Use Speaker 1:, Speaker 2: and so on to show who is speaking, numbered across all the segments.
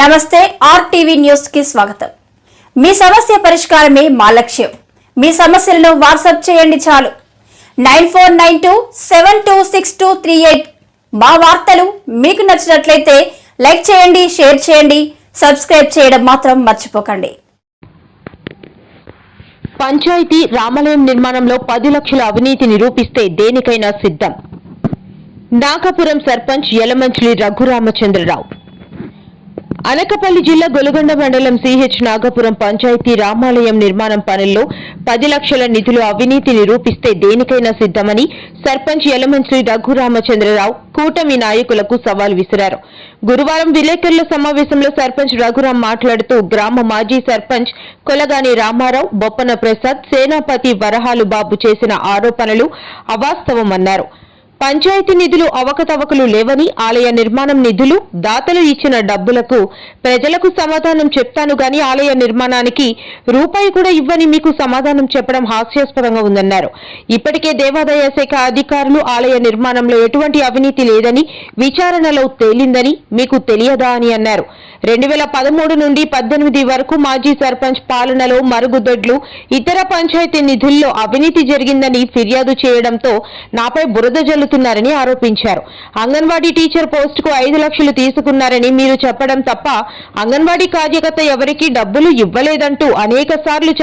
Speaker 1: నమస్తే ఆర్టీవీ న్యూస్కి స్వాగతం. మీ సమస్య పరిష్కారమే మా లక్ష్యం. మీ సమస్యలను వాట్సాప్ చేయండి చాలు. Nine four nine two seven two six two three eight మా వార్తలు మీకు నచ్చినట్లయితే లైక్ చేయండి షేర్ చేయండి సబ్స్క్రైబ్ చేయడం మాత్రం మర్చిపోకండి.
Speaker 2: పంచాయతీ రామాలయం నిర్మాణంలో పది లక్షల అవినీతి నిరూపిస్తే దేనికైనా సిద్ధం. నాగపురం సర్పంచ్ యలమంచిలి రఘురామచంద్రరావు. అనకపల్లి జిల్లా గొలుగొండ మండలం సిహెచ్ నాగపురం పంచాయతీ రామాలయం నిర్మాణం పనుల్లో పది లక్షల నిధులు అవినీతి నిరూపిస్తే దేనికైనా సిద్ధమని సర్పంచ్ యలమంచిలి రఘురామచంద్రరావు కూటమి నాయకులకు సవాల్ విసిరారు. గురువారం విలేకరుల సమావేశంలో సర్పంచ్ రఘురాం మాట్లాడుతూ గ్రామ మాజీ సర్పంచ్ కొలగాని రామారావు బొప్పన ప్రసాద్ సేనాపతి వరహాలు బాబు చేసిన ఆరోపణలు అవాస్తవమన్నారు. పంచాయతీ నిధులు అవకతవకలు లేవని ఆలయ నిర్మాణం నిధులు దాతలు ఇచ్చిన డబ్బులకు ప్రజలకు సమాధానం చెప్తాను గాని ఆలయ నిర్మాణానికి రూపాయి కూడా ఇవ్వని మీకు సమాధానం చెప్పడం హాస్యాస్పదంగా ఉందన్నారు. ఇప్పటికే దేవాదాయ శాఖ అధికారులు ఆలయ నిర్మాణంలో ఎటువంటి అవినీతి లేదని విచారణలో తేలిందని మీకు తెలియదా అని అన్నారు. రెండు వేల పదమూడు నుండి పద్దెనిమిది వరకు మాజీ సర్పంచ్ పాలనలో మరుగుదొడ్లు ఇతర పంచాయతీ నిధుల్లో అవినీతి జరిగిందని ఫిర్యాదు చేయడంతో నాపై బురద జల్లుతున్నారని ఆరోపించారు. అంగన్వాడీ టీచర్ పోస్టుకు ఐదు లక్షలు తీసుకున్నారని మీరు చెప్పడం తప్ప అంగన్వాడీ కార్యకర్త ఎవరికీ డబ్బులు ఇవ్వలేదంటూ అనేక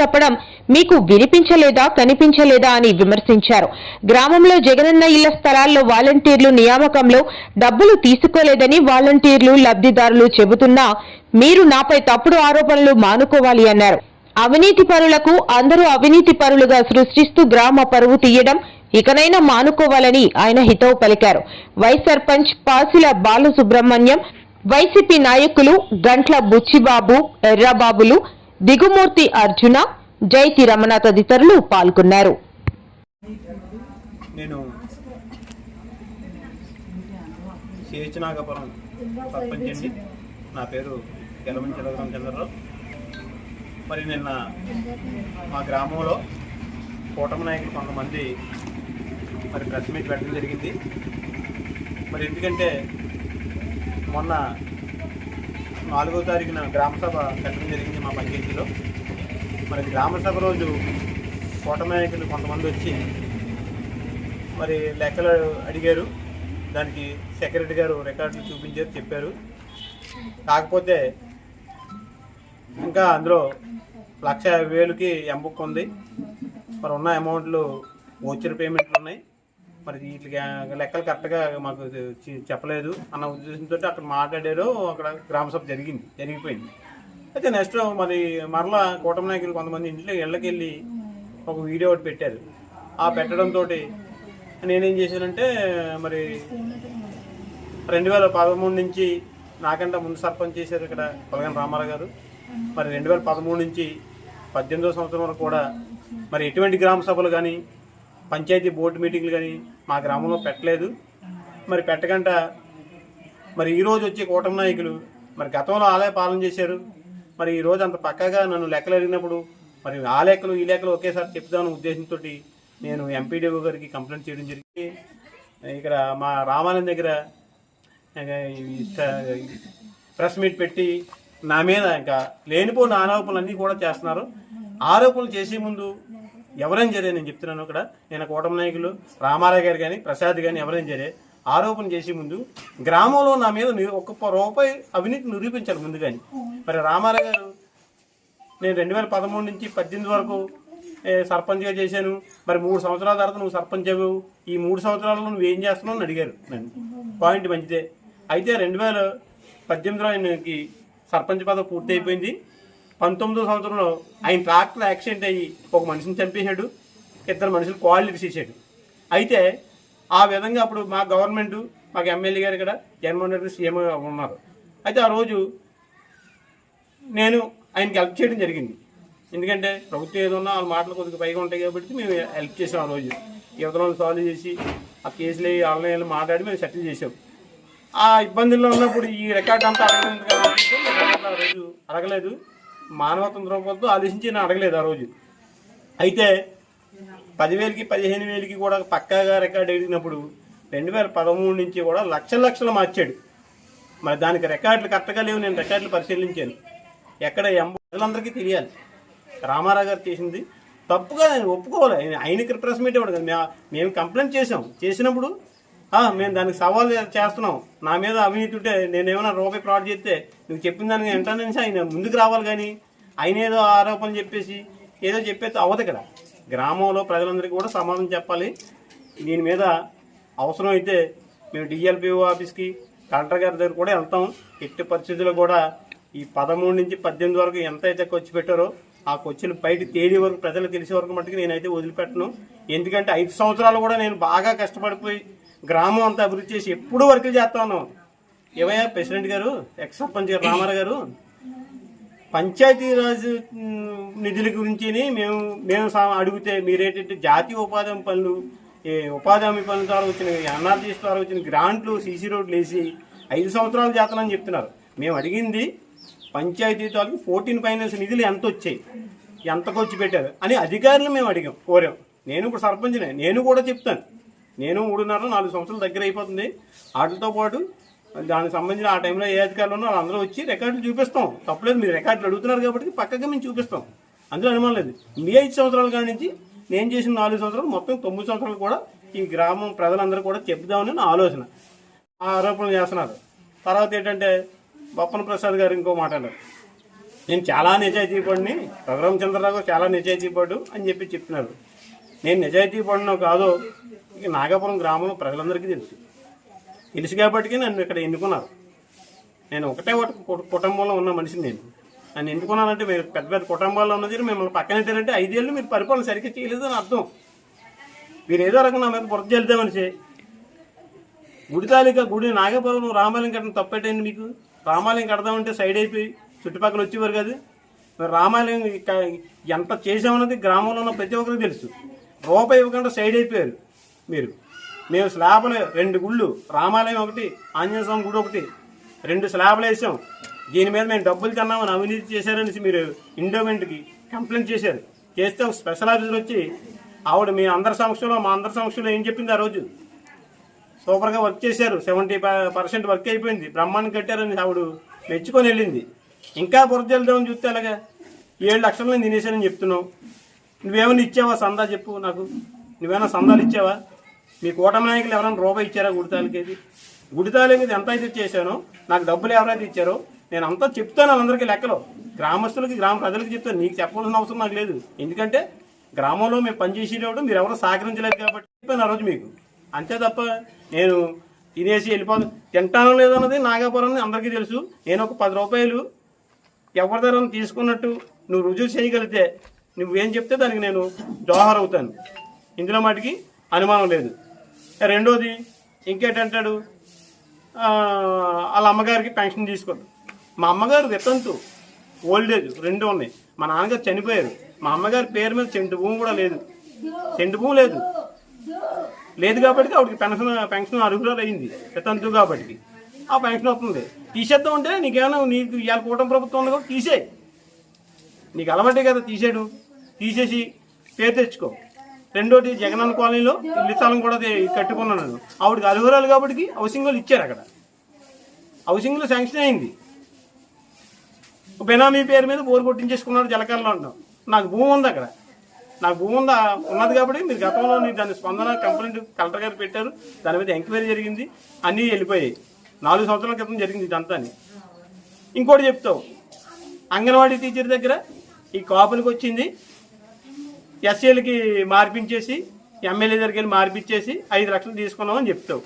Speaker 2: చెప్పడం మీకు వినిపించలేదా కనిపించలేదా అని విమర్శించారు. గ్రామంలో జగనన్న ఇళ్ళ స్థలాల్లో వాలంటీర్లు నియామకంలో డబ్బులు తీసుకోలేదని వాలంటీర్లు లబ్ధిదారులు చెబుతున్నా మీరు నాపై తప్పుడు ఆరోపణలు మానుకోవాలి అన్నారు. అవినీతి పరులకు అందరూ అవినీతి పరులుగా సృష్టిస్తూ గ్రామ పరువు తీయడం ఇకనైనా మానుకోవాలని ఆయన హితవు పలికారు. వైస్ సర్పంచ్ పాసిల బాలసుబ్రహ్మణ్యం వైసీపీ నాయకులు గంట్ల బుచ్చిబాబు ఎర్రబాబులు దిగుమూర్తి అర్జున జైతి రమణ తదితరులు పాల్గొన్నారు.
Speaker 3: నేను శేషనాగపురం సర్పంచ్ అండి. నా పేరు గెలమంచి రఘురామచంద్రరావు మరి నిన్న మా గ్రామంలో కూటమి నాయకులు కొంతమంది మరి ప్రెస్ మీట్ పెట్టడం జరిగింది. మరి ఎందుకంటే మొన్న నాలుగో తారీఖున గ్రామ సభ పెట్టడం జరిగింది మా పంచాయతీలో. మరి గ్రామసభ రోజు కూటమి కొంతమంది వచ్చి మరి లెక్కలు అడిగారు. దానికి సెక్రటరీ గారు రికార్డులు చూపించారు చెప్పారు. కాకపోతే ఇంకా అందులో లక్ష యాభై వేలుకి ఎంబుక్ ఉంది. మరి ఉన్న అమౌంట్లు వచ్చిన పేమెంట్లు ఉన్నాయి. మరి వీటికి లెక్కలు కరెక్ట్గా మాకు చెప్పలేదు అన్న ఉద్దేశంతో అక్కడ మాట్లాడారు. అక్కడ గ్రామ సభ జరిగింది జరిగిపోయింది. అయితే నెక్స్ట్ మరి మరలా కూటమి నాయకులు కొంతమంది ఇంట్లో ఇళ్ళకి వెళ్ళి ఒక వీడియో ఒకటి పెట్టారు. ఆ పెట్టడంతో నేనేం చేశానంటే మరి రెండు వేల పదమూడు నుంచి నాకంటే ముందు సర్పంచ్ చేశారు ఇక్కడ పొలగని రామారావు గారు. మరి రెండు వేల పదమూడు నుంచి పద్దెనిమిదో సంవత్సరం వరకు కూడా మరి ఎటువంటి గ్రామ సభలు కానీ పంచాయతీ బోర్డు మీటింగ్లు కానీ మా గ్రామంలో పెట్టలేదు. మరి పెట్టకుండా మరి ఈ రోజు వచ్చే కూటమి నాయకులు మరి గతంలో ఆలయ పాలన చేశారు. మరి ఈరోజు అంత పక్కగా నన్ను లెక్కలు అడిగినప్పుడు మరి ఆ లెక్కలు ఈ లెక్కలు ఒకేసారి చెప్తాను ఉద్దేశంతో నేను ఎంపీడీఓ గారికి కంప్లైంట్ చేయడం జరిగింది. ఇక్కడ మా రామాలయం దగ్గర ప్రెస్ మీట్ పెట్టి నా మీద ఇంకా లేనిపోయిన ఆరోపణలు అన్నీ కూడా చేస్తున్నారు. ఆరోపణలు చేసే ముందు ఎవరైనా సరే నేను చెప్తున్నాను ఇక్కడ నేను కూటమి నాయకులు రామారావు గారు కానీ ప్రసాద్ కానీ ఎవరైనా సరే ఆరోపణ చేసే ముందు గ్రామంలో నా మీద ని- ఒక్క రూపాయి అవినీతి నిరూపించాలి ముందుగాని. మరి రామారావు గారు నేను రెండు వేల పదమూడు నుంచి పద్దెనిమిది వరకు సర్పంచ్గా చేశాను. మరి మూడు సంవత్సరాల తర్వాత నువ్వు సర్పంచ్ అవ్వవు ఈ మూడు సంవత్సరాల్లో నువ్వు ఏం చేస్తున్నావు అని అడిగారు నన్ను. పాయింట్ మంచిదే. అయితే రెండు వేల పద్దెనిమిదిలో ఆయనకి సర్పంచ్ పదవి పూర్తి అయిపోయింది. పంతొమ్మిదో సంవత్సరంలో ఆయన ట్రాక్టర్ యాక్సిడెంట్ అయ్యి ఒక మనిషిని చంపేశాడు. ఇద్దరు మనుషులు క్వాలిటీ తీసాడు అయితే ఆ విధంగా అప్పుడు మా గవర్నమెంట్ మాకు ఎమ్మెల్యే గారు ఇక్కడ జగన్మోహన్ రెడ్డి సీఎం ఉన్నారు. అయితే ఆ రోజు నేను ఆయనకి హెల్ప్ చేయడం జరిగింది. ఎందుకంటే ప్రభుత్వం ఏదన్నా వాళ్ళ మాటలు కొద్దిగా పైగా ఉంటాయి కాబట్టి మేము హెల్ప్ చేసాం ఆ రోజు. యువతలను సాల్వ్ చేసి ఆ కేసులు ఆన్లైన్లో మాట్లాడి మేము సెటిల్ చేసాం. ఆ ఇబ్బందుల్లో ఉన్నప్పుడు ఈ రికార్డ్ అంతా అడగలేదు కదా ఆ రోజు అడగలేదు. మానవత్వం ద్రౌపదితో ఆలోచించి నేను అడగలేదు ఆ రోజు. అయితే పదివేలకి పదిహేను వేలకి కూడా పక్కాగా రికార్డు అడిగినప్పుడు రెండు వేల పదమూడు నుంచి కూడా లక్షల లక్షలు మార్చాడు. మరి దానికి రికార్డులు కరెక్ట్గా లేవు నేను రికార్డులు పరిశీలించాను. ఎక్కడ ఎంబో ప్రజలందరికీ తెలియాలి. రామారావు గారు చేసింది తప్పుగా నేను ఒప్పుకోవాలి. ఆయన- ఆయనకి ప్రెస్ మీట్ ఇవ్వడం కదా. మేము కంప్లైంట్ చేసాం చేసినప్పుడు మేము దానికి సవాల్ చేస్తున్నాం. నా మీద అవినీతి ఉంటే నేనేమైనా రూపాయి ఫ్రాడ్ చేస్తే నువ్వు చెప్పిన దానికి వెంటనే ఆయన ముందుకు రావాలి కానీ ఆయన ఏదో ఆరోపణలు చెప్పేసి ఏదో చెప్పేసి అవ్వదు ఇక్కడ గ్రామంలో ప్రజలందరికీ కూడా సమాధానం చెప్పాలి. దీని మీద అవసరం అయితే మేము డిఎల్పిఓ ఆఫీస్కి కలెక్టర్ గారి దగ్గర కూడా వెళ్తాం. ఎట్టి పరిస్థితుల్లో కూడా ఈ పదమూడు నుంచి పద్దెనిమిది వరకు ఎంత అయితే ఖర్చు పెట్టారో ఆ ఖర్చులు బయట తేలి వరకు ప్రజలు తెలిసే వరకు మట్టుకు నేనైతే వదిలిపెట్టను. ఎందుకంటే ఐదు సంవత్సరాలు కూడా నేను బాగా కష్టపడిపోయి గ్రామం అంతా అభివృద్ధి చేసి ఎప్పుడు వర్కులు చేస్తాను ఏమయ్యా ప్రెసిడెంట్ గారు ఎక్స్ సర్పంచ్ గారు రామారావు గారు? పంచాయతీరాజ్ నిధుల గురించి మేము మేము అడిగితే మీరేంటంటే జాతీయ ఉపాధి హామీ పనులు ఈ ఉపాధి హామీ పనుల ద్వారా వచ్చిన ఎన్ఆర్జీస్ ద్వారా వచ్చిన గ్రాంట్లు సీసీ రోడ్లు వేసి ఐదు సంవత్సరాలు చేస్తానని చెప్తున్నారు. మేము అడిగింది పంచాయతీ తాలూకు ఫోర్టీన్ ఫైనాన్స్ నిధులు ఎంత వచ్చాయి ఎంత ఖర్చు పెట్టారు అని అధికారులు మేము అడిగాం కోరాం. నేను ఇప్పుడు సర్పంచ్నే నేను కూడా చెప్తాను. నేను మూడున్నర నాలుగు సంవత్సరాల దగ్గర అయిపోతుంది. వాటితో పాటు దానికి సంబంధించిన ఆ టైంలో ఏ అధికారులు ఉన్నారో వాళ్ళందరూ వచ్చి రికార్డులు చూపిస్తాం. తప్పలేదు మీరు రికార్డులు అడుగుతున్నారు కాబట్టి పక్కగా మేము చూపిస్తాం. అందులో అనుమానం లేదు. మీ ఐదు సంవత్సరాల కాడి నుంచి నేను చేసిన నాలుగు సంవత్సరాలు మొత్తం తొమ్మిది సంవత్సరాలు కూడా ఈ గ్రామం ప్రజలందరూ కూడా చెప్దామని నా ఆలోచన. ఆ ఆరోపణలు చేస్తున్నారు. తర్వాత ఏంటంటే బొప్పన ప్రసాద్ గారు ఇంకో మాట్లాడారు నేను చాలా నిజాయితీ పడిని రఘురామ చంద్రరావు గారు చాలా నిజాయితీ పడు అని చెప్పి చెప్తున్నారు నేను నిజాయితీ పడినో కాదో ఇక నాగాపురం గ్రామంలో ప్రజలందరికీ తెలుసు. తెలుసు కాబట్టి నన్ను ఇక్కడ ఎన్నుకున్నారు. నేను ఒకటే ఒకటి కుటుంబంలో ఉన్న మనిషిని నేను. నన్ను ఎన్నుకున్నానంటే మీరు పెద్ద పెద్ద కుటుంబాల్లో ఉన్నది మిమ్మల్ని పక్కన ఐదేళ్ళు మీరు పరిపాలన సరిగ్గా చేయలేదు అని అర్థం. మీరు ఏదో రకంగా నా మీద బురద చెల్లితే మనిషి గుడి తాలూకా గుడి నాగపురం రామాలయం కట్టడం తప్పేటండి మీకు? రామాలయం కడదామంటే సైడ్ అయిపోయి చుట్టుపక్కల వచ్చేవారు కాదు. మరి రామాలయం ఎంత చేసామన్నది గ్రామంలో ఉన్న ప్రతి ఒక్కరికి తెలుసు. రూపాయి ఇవ్వకుండా సైడ్ అయిపోయారు మీరు. మేము స్లాబ్లు రెండు గుళ్ళు రామాలయం ఒకటి ఆంజనేయ స్వామి గుడి ఒకటి రెండు స్లాబ్లు వేసాం. దీని మీద మేము డబ్బులు తిన్నామని అవినీతి చేశారనేసి మీరు ఇండోమెంట్కి కంప్లైంట్ చేశారు. చేస్తే ఒక స్పెషల్ ఆఫీసర్ వచ్చి ఆవిడ మీ అందరి సమక్షంలో మా అందరి సమక్షంలో ఏం చెప్పింది ఆ రోజు? సూపర్గా వర్క్ చేశారు. సెవెంటీ పర్సెంట్ వర్క్ అయిపోయింది. బ్రహ్మాండం కట్టారని ఆవిడ మెచ్చుకొని వెళ్ళింది. ఇంకా బురద వెళ్దామని చూస్తే అలాగా ఏడు లక్షలు నేను తినేసానని చెప్తున్నావు. నువ్వేమైనా ఇచ్చావా సందా చెప్పు నాకు. నువ్వేమైనా సందాలు ఇచ్చావా? మీ కూటమి నాయకులు ఎవరైనా రూపాయి ఇచ్చారా గుడితాలకేది గుడితాలకి ఎంత అయితే చేశానో నాకు డబ్బులు ఎవరైతే ఇచ్చారో నేను అంతా చెప్తాను వాళ్ళందరికీ లెక్కలో. గ్రామస్తులకి గ్రామ ప్రజలకి చెప్తాను నీకు చెప్పాల్సిన అవసరం నాకు లేదు. ఎందుకంటే గ్రామంలో మేము పనిచేసేటప్పుడు మీరు ఎవరో సహకరించలేదు కాబట్టి చెప్పాను ఆ రోజు మీకు. అంతే తప్ప నేను తినేసి వెళ్ళిపోదు తింటానో లేదన్నది నాగాపురం అని అందరికీ తెలుసు. నేను ఒక పది రూపాయలు ఎవరి దగ్గర తీసుకున్నట్టు నువ్వు రుజువు చేయగలిగితే నువ్వేం చెప్తే దానికి నేను జోహార్ అవుతాను. ఇందులో మటుకి అనుమానం లేదు. రెండోది ఇంకేటంటాడు? వాళ్ళ అమ్మగారికి పెన్షన్ తీసుకోదు మా అమ్మగారు వితంతు ఓల్డేజ్ రెండు ఉన్నాయి. మా నాన్నగారు చనిపోయారు. మా అమ్మగారి పేరు మీద చెంటు భూమి కూడా లేదు. చెంటు భూమి లేదు. లేదు కాబట్టి ఆవిడకి పెన్షన్ పెన్షన్ అర్హురాలు అయింది. వితంతు కాబట్టి. ఆ పెన్షన్ వస్తుంది. తీసేద్దాం అంటే నీకేమైనా నీకు ఇవాళ కూటమి ప్రభుత్వం ఉంది కాబట్టి తీసేయి. నీకు అలవాటే కదా తీసేడు తీసేసి పేరు తెచ్చుకో. రెండోటి జగనన్న కాలనీలో ఇల్లు స్థలం కూడా కట్టుకున్నాను ఆవిడకి అర్హురాలు కాబట్టి హౌసింగ్లు ఇచ్చారు అక్కడ. హౌసింగ్లో శాంక్షన్ అయింది. బెనామీ పేరు మీద బోరు కొట్టించేసుకున్నాడు జలకాలలో ఉంటాం నాకు భూమి ఉంది అక్కడ. నాకు భూమి ఉందా? ఉన్నది కాబట్టి మీరు గతంలో దాని స్పందన కంప్లైంట్ కలెక్టర్ గారు పెట్టారు. దాని మీద ఎంక్వైరీ జరిగింది. అన్నీ వెళ్ళిపోయాయి. నాలుగు సంవత్సరాల క్రితం జరిగింది ఇదంతా ఇంకోటి చెప్తావు. అంగన్వాడీ టీచర్ దగ్గర ఈ కాపులకు వచ్చింది. ఎస్ఏలకి మార్పించేసి ఎమ్మెల్యే దగ్గరికి వెళ్ళి మార్పించేసి ఐదు లక్షలు తీసుకున్నామని చెప్తావు.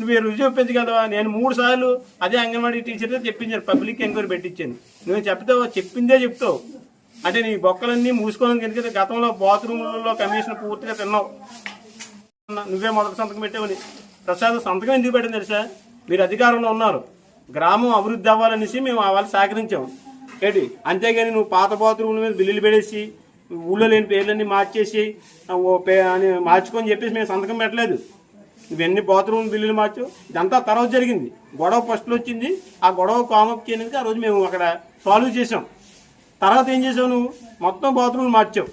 Speaker 3: నువ్వు ఈ రుజువు పెంచగలవా నేను మూడు సార్లు అదే అంగన్వాడీ టీచర్తో చెప్పించాను పబ్లిక్ ఎంక్వైరీ పెట్టించాను. నువ్వు చెప్తావు చెప్పిందే చెప్తావు. అంటే నీ బొక్కలన్నీ మూసుకోవడానికి ఎందుకంటే గతంలో బాత్రూమ్లలో కమిషన్ పూర్తిగా తిన్నావు? నువ్వే మొదటి సంతకం పెట్టావని. ప్రసాద్ సంతకం ఎందుకు పెట్టింది తెలుసా? మీరు అధికారంలో ఉన్నారు. గ్రామం అభివృద్ధి అవ్వాలనేసి మేము ఆ వాళ్ళు సహకరించాం. ఏంటి? అంతేగాని నువ్వు పాత బాత్రూముల మీద బిల్లులు పెడేసి ఊళ్ళో లేని పేర్లన్నీ మార్చేసి ఓ పే అని మార్చుకొని చెప్పేసి మేము సంతకం పెట్టలేదు. ఇవన్నీ బాత్రూమ్ బిల్లులు మార్చు ఇదంతా తర్వాత జరిగింది. గొడవ ఫస్ట్లో వచ్చింది. ఆ గొడవ కామప్ చేయడానికి ఆ రోజు మేము అక్కడ సాల్వ్ చేసాం తర్వాత ఏం చేసావు నువ్వు? మొత్తం బాత్రూమ్లు మార్చావు.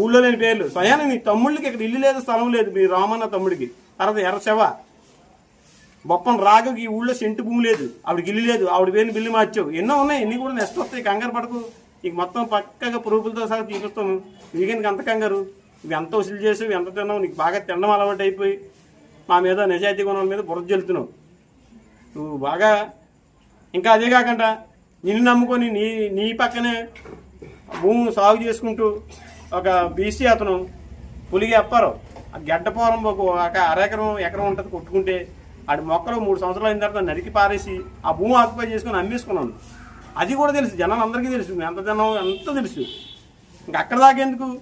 Speaker 3: ఊళ్ళో లేని పేర్లు. స్వయాన నీ తమ్ముళ్ళకి ఇక్కడ ఇల్లు లేదు స్థలం లేదు మీ రామన్న తమ్ముడికి. తర్వాత ఎర్రశవ బొప్పం రాగకి ఊళ్ళో సెంటు భూమి లేదు. ఆవిడకి ఇల్లు లేదు. ఆవిడ పేరుని బిల్లు మార్చావు. ఎన్నో ఉన్నాయి. ఎన్ని కూడా నెక్స్ట్ వస్తాయి. కంగారు పడకు. నీకు మొత్తం పక్కగా ప్రూఫులతో సహా చూపిస్తాము నీకెందుకు అంత కంగారు? నువ్వు ఎంత వసూలు చేసావు ఎంత తిన్నావు? నీకు బాగా తినడం అలవాటు అయిపోయి మా మీద నిజాయితీ గుణం మీద బురద చెల్లుతున్నావు నువ్వు బాగా ఇంకా అదే కాకుండా నిన్ను నమ్ముకొని నీ నీ పక్కనే భూమి సాగు చేసుకుంటూ ఒక బీసీ అతను పులిగి అప్పారు ఆ గడ్డపోరం ఒక ఒక అరెకరం ఎకరం ఉంటుంది కొట్టుకుంటే ఆడి మొక్కలు మూడు సంవత్సరాలు అయిన తర్వాత నరికి పారేసి ఆ భూమి ఆక్యుపై చేసుకుని అమ్మేసుకున్నాను. అది కూడా తెలుసు. జనాలందరికీ తెలుసు. ఎంత జనం ఎంత తెలుసు? ఇంకా అక్కడ దాకా ఎందుకు?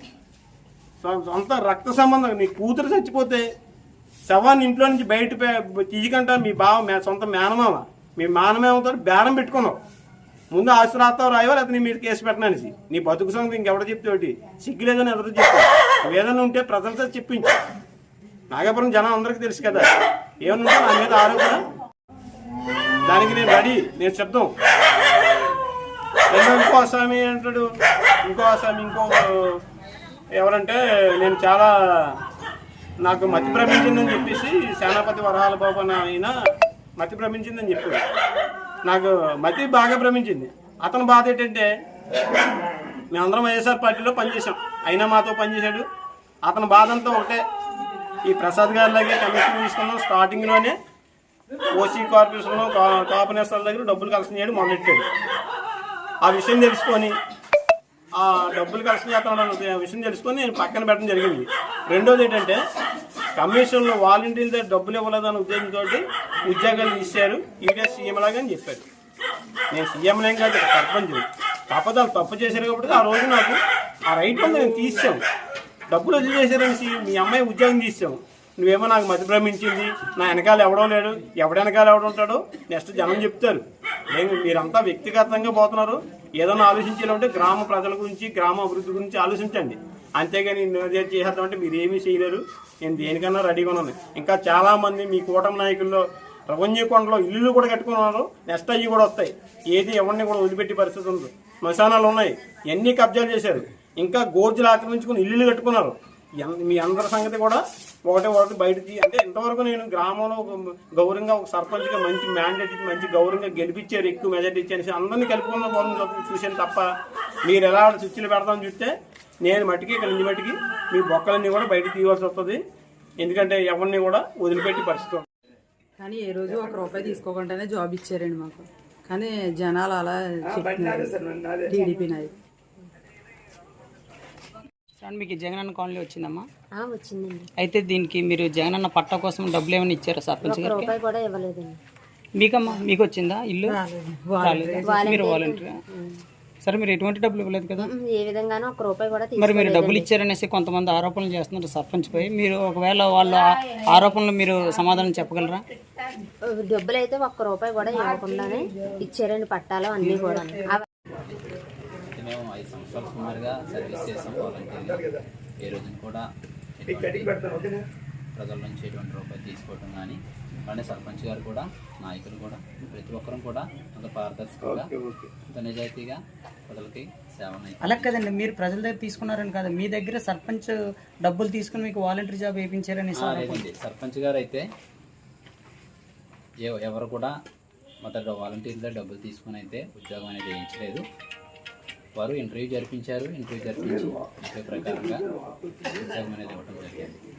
Speaker 3: సొంత రక్త సంబంధం. నీ కూతురు చచ్చిపోతే శవాన్ని ఇంట్లో నుంచి బయట తీయకంట. మీ బావ మే- సొంత మేనమామ. మీ మేనమామతో బేరం పెట్టుకున్నావు. ముందు ఆస్తి రాయవా? లేకపోతే నీ మీద కేసు పెట్టననేసి నీ బతుకు సంగతి ఇంకెవడ చెప్తే సిగ్గులేదని ఎవరు చెప్తావు ఏదైనా ఉంటే ప్రజలతో చెప్పించు. నాగపురం జనం అందరికీ తెలుసు కదా. ఏమన్నా నా మీద ఆరోపణ. దానికి నేను రెడీ. నేను చెప్తాం. ఇంకో స్వామి అంటాడు. ఇంకో స్వామి ఇంకో ఎవరంటే నేను చాలా నాకు మతి భ్రమించిందని చెప్పేసి సేనాపతి వరహాల బాబు అని ఆయన మతి భ్రమించిందని చెప్పాడు. నాకు మతి బాగా భ్రమించింది. అతని బాధ ఏంటంటే మేమందరం వైఎస్ఆర్ పార్టీలో పనిచేసాం అయినా మాతో పనిచేశాడు. అతని బాధ అంతా ఒకటే. ఈ ప్రసాద్ గారి కమిషన్ తీసుకున్నాం స్టార్టింగ్లోనే ఓసీ కార్పొరేషన్లో కాపనేస్తాల దగ్గర డబ్బులు కలెక్షన్ చేయడం మొదలెట్టాడు. ఆ విషయం తెలుసుకొని ఆ డబ్బులు కలెక్షన్ చేస్తామన్న విషయం తెలుసుకొని నేను పక్కన పెట్టడం జరిగింది. రెండోది ఏంటంటే కమిషన్లో వాలంటీర్ల దగ్గర డబ్బులు ఇవ్వలేదన్న ఉద్దేశంతో ఉద్యోగాలు తీశారు. ఈడే సీఎం లాగా అని చెప్పారు. నేను సీఎం లేం కాదు సర్పంచ్ కాకపోతే వాళ్ళు తప్పు చేశారు కాబట్టి ఆ రోజు నాకు ఆ రైట్ ఉంది నేను తీసాం డబ్బులు వదిలి చేశారని మీ అమ్మాయి ఉద్యోగం తీసాము నువ్వేమో నాకు మతి భ్రమించింది. నా వెనకాల ఎవడో లేడు. ఎవడ వెనకాల ఎవడు ఉంటాడో నెక్స్ట్ జనం చెప్తారు. నేను మీరంతా వ్యక్తిగతంగా పోతున్నారు. ఏదైనా ఆలోచించాలంటే గ్రామ ప్రజల గురించి గ్రామ అభివృద్ధి గురించి ఆలోచించండి. అంతేగాని నేను చేసేద్దామంటే మీరు ఏమీ చేయలేరు. నేను దేనికన్నా రెడీగా ఉన్నాను. ఇంకా చాలామంది మీ కూటమి నాయకుల్లో రెవెన్యూ కొండలో ఇల్లు కూడా కట్టుకున్నారు నెక్స్ట్ అయ్యి కూడా వస్తాయి. ఏది ఎవరిని కూడా వదిలిపెట్టే పరిస్థితి ఉంది శ్మశానాలు ఉన్నాయి. ఎన్ని కబ్జాలు చేశారు. ఇంకా గోర్జులు ఆక్రమించుకుని ఇల్లు కట్టుకున్నారు. మీ అందరి సంగతి కూడా ఒకటే ఒకటి బయటకి అంటే ఇంతవరకు నేను గ్రామంలో ఒక గౌరవంగా ఒక సర్పంచ్గా మంచి మ్యాండేట్ ఇచ్చి మంచి గౌరవంగా గెలిపించారు ఎక్కువ మెజార్టీ ఇచ్చారు అందరినీ కలుపుకున్న కోసం చూశాను తప్ప మీరు ఎలా స్విచ్లు పెడతామని చూస్తే నేను మట్టికి ఇక్కడ నుంచి మట్టికి మీ బొక్కలన్నీ కూడా బయటకు తీయవలసి వస్తుంది. ఎందుకంటే ఎవరిని కూడా వదిలిపెట్టి పరిస్థితి.
Speaker 4: కానీ ఏ రోజు ఒక రూపాయి తీసుకోకుండానే జాబ్ ఇచ్చారండి మాకు. కానీ జనాలు అలా టీడీపీ నాయకులు.
Speaker 5: సార్ మీకు జగనన్న కాలనీ వచ్చిందమ్మా?
Speaker 6: వచ్చిందండి.
Speaker 5: అయితే దీనికి మీరు జగనన్న పట్టా కోసం డబ్బులు ఏమైనా ఇచ్చారా సర్పంచ్ గారికి
Speaker 6: రూపాయి కూడా ఇవ్వలేదండి.
Speaker 5: మీకమ్మా మీకు వచ్చిందా ఇల్లు? రాలేదా? మీరు వాలంటీర్ సరే మీరు ఎటువంటి డబ్బులు ఇవ్వలేదు కదా?
Speaker 6: ఉమ్, ఏ విధంగానూ ఒక రూపాయి కూడా
Speaker 5: మరి మీరు డబ్బులు ఇచ్చారనేసి కొంతమంది ఆరోపణలు చేస్తున్నారు సర్పంచ్ పై మీరు ఒకవేళ వాళ్ళ ఆరోపణలు మీరు సమాధానం చెప్పగలరా?
Speaker 6: డబ్బులు అయితే ఒక్క రూపాయి కూడా ఇవ్వకుండానే ఇచ్చారండి పట్టాలు అన్నీ కూడా.
Speaker 7: మేము ఐదు సంవత్సరాల సుమారుగా సర్వీస్ చేసాం. వాలంటీర్గా ఏ రోజున కూడా ప్రజల నుంచి ఎటువంటి రూపాయి తీసుకోవటం కానీ అలానే సర్పంచ్ గారు కూడా నాయకులు కూడా ప్రతి ఒక్కరం కూడా అంత పారదర్శకంగా అంత నిజాయితీగా ప్రజలకి సేవలు
Speaker 5: అలా కదండి మీరు ప్రజల దగ్గర తీసుకున్నారని కాదు. మీ దగ్గర సర్పంచ్ డబ్బులు తీసుకుని మీకు వాలంటీర్ జాబ్
Speaker 7: లేదండి. సర్పంచ్ గారు అయితే ఎవ- ఎవరు కూడా మొదట వాలంటీర్లో డబ్బులు తీసుకుని అయితే ఉద్యోగం అనేది వేయించలేదు. వారు ఇంటర్వ్యూ జరిపించారు ఇంటర్వ్యూ జరిపించి ఇంటర్వ్యూ ప్రకారంగా ఉద్యోగం అనేది ఇవ్వడం జరిగింది.